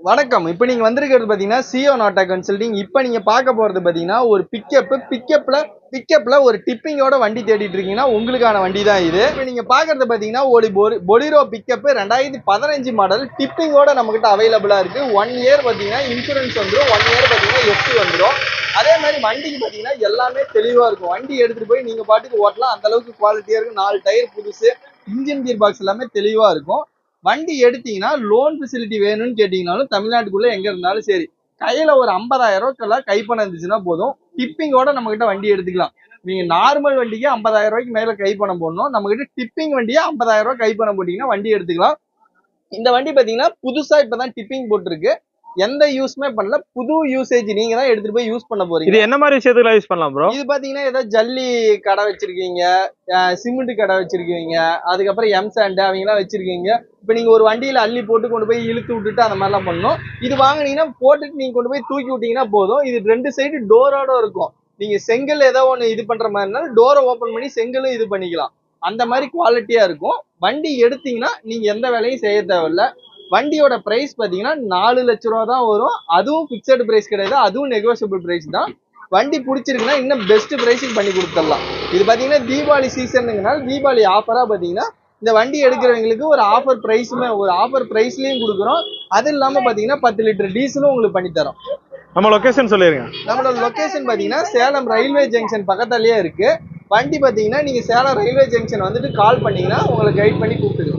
வணக்கம். இப்போ நீங்கள் வந்திருக்கிறது பார்த்தீங்கன்னா சிஓ நாட்டா கன்சல்டிங் இப்போ நீங்கள் பார்க்க போகிறது பார்த்தீங்கன்னா ஒரு பிக்கப்பு பிக்கப்பில் பிக்கப்பில் ஒரு டிப்பிங்கோட வண்டி தேடிட்டு இருக்கீங்கன்னா உங்களுக்கான வண்டி தான் இது. இப்போ நீங்கள் பார்க்குறது பார்த்தீங்கன்னா ஒரு பொரி- பொலிரோ பிக்கப்பு ரெண்டாயிரத்தி பதினஞ்சு மாடல் டிப்பிங்கோட நம்மக்கிட்ட அவைலபிளாக இருக்குது ஒன் இயர் பார்த்தீங்கன்னா இன்சூரன்ஸ் வந்துடும் ஒன் இயர் பார்த்தீங்கன்னா எஃப்டி வந்துடும் அதே மாதிரி வண்டிக்கு பார்த்தீங்கன்னா எல்லாமே தெளிவாக இருக்கும். வண்டி எடுத்துகிட்டு போய் நீங்கள் பாட்டுக்கு ஓட்டலாம். அந்தளவுக்கு குவாலிட்டியாக இருக்கும். நாலு டயர் புதுசு. இன்ஜின் கியர் பாக்ஸ் எல்லாமே தெளிவாக இருக்கும். வண்டி எடுத்தீங்கன்னா லோன் ஃபெசிலிட்டி வேணும்னு கேட்டீங்கனாலும் தமிழ்நாட்டுக்குள்ள எங்க இருந்தாலும் சரி கையில ஒரு ஐம்பதாயிரம் ரூபாய்க்கெல்லாம் கைப்பணம் இருந்துச்சுன்னா போதும். டிப்பிங்கோட நம்ம கிட்ட வண்டி எடுத்துக்கலாம். நீங்க நார்மல் வண்டிக்கு ஐம்பதாயிரம் ரூபாய்க்கு மேல கைப்பணம் போடணும். நம்ம கிட்ட டிப்பிங் வண்டியே ஐம்பதாயிரம் ரூபாய் கைப்பணம் போட்டீங்கன்னா வண்டி எடுத்துக்கலாம். இந்த வண்டி பாத்தீங்கன்னா புதுசா இப்பதான் டிப்பிங் போட்டிருக்கு. எந்த யூஸ்மே பண்ணல. புது யூசேஜ் நீங்க தான் எடுத்துட்டு போய் யூஸ் பண்ண போறீங்க. இது என்ன மாதிரி விஷயத்துக்குலாம் யூஸ் பண்ணலாம் ப்ரோ இது பாத்தீங்கன்னா ஏதோ ஜல்லி கடை வச்சிருக்கீங்க சிமெண்ட் கடை வச்சிருக்கீங்க அதுக்கப்புறம் எம் சாண்ட் அவங்கலாம் வச்சிருக்கீங்க. இப்போ நீங்க ஒரு வண்டியில அள்ளி போட்டு கொண்டு போய் இழுத்து விட்டுட்டு அந்த மாதிரிலாம் பண்ணணும். இது வாங்குனீங்கன்னா போட்டுட்டு நீங்க கொண்டு போய் தூக்கி விட்டீங்கன்னா போதும். இது ரெண்டு சைடு டோரோட இருக்கும். நீங்க செங்கல் ஏதோ ஒன்று இது பண்ற மாதிரினா டோரை ஓபன் பண்ணி செங்கலும் இது பண்ணிக்கலாம். அந்த மாதிரி குவாலிட்டியா இருக்கும். வண்டி எடுத்தீங்கன்னா நீங்க எந்த வேலையும் செய்ய தேவையில்ல. வண்டியோட பிரைஸ் பாத்தீங்கன்னா நாலு லட்ச ரூபா தான் வரும். அதுவும் பிக்சடு பிரைஸ் கிடையாது. அதுவும் நெகோசியபிள் பிரைஸ் தான். வண்டி பிடிச்சிருக்குன்னா இன்னும் பெஸ்ட் பிரைஸுக்கு பண்ணி கொடுத்துடலாம். இது பாத்தீங்கன்னா தீபாவளி சீசனுங்கனால தீபாவளி ஆஃபரா பாத்தீங்கன்னா இந்த வண்டி எடுக்கிறவங்களுக்கு ஒரு ஆஃபர் பிரைஸுமே ஒரு ஆஃபர் பிரைஸ்லயும் கொடுக்குறோம். அது இல்லாம பாத்தீங்கன்னா பத்து லிட்டர் டீசலும் உங்களுக்கு பண்ணி தரோம். நம்ம லொகேஷன் சொல்லிருங்க நம்மளோட லொகேஷன் பாத்தீங்கன்னா சேலம் ரயில்வே ஜங்ஷன் பக்கத்துலயே இருக்கு. வண்டி பாத்தீங்கன்னா நீங்க சேலம் ரயில்வே ஜங்ஷன் வந்துட்டு கால் பண்ணீங்கன்னா உங்களை கைட் பண்ணி கூப்பிட்டு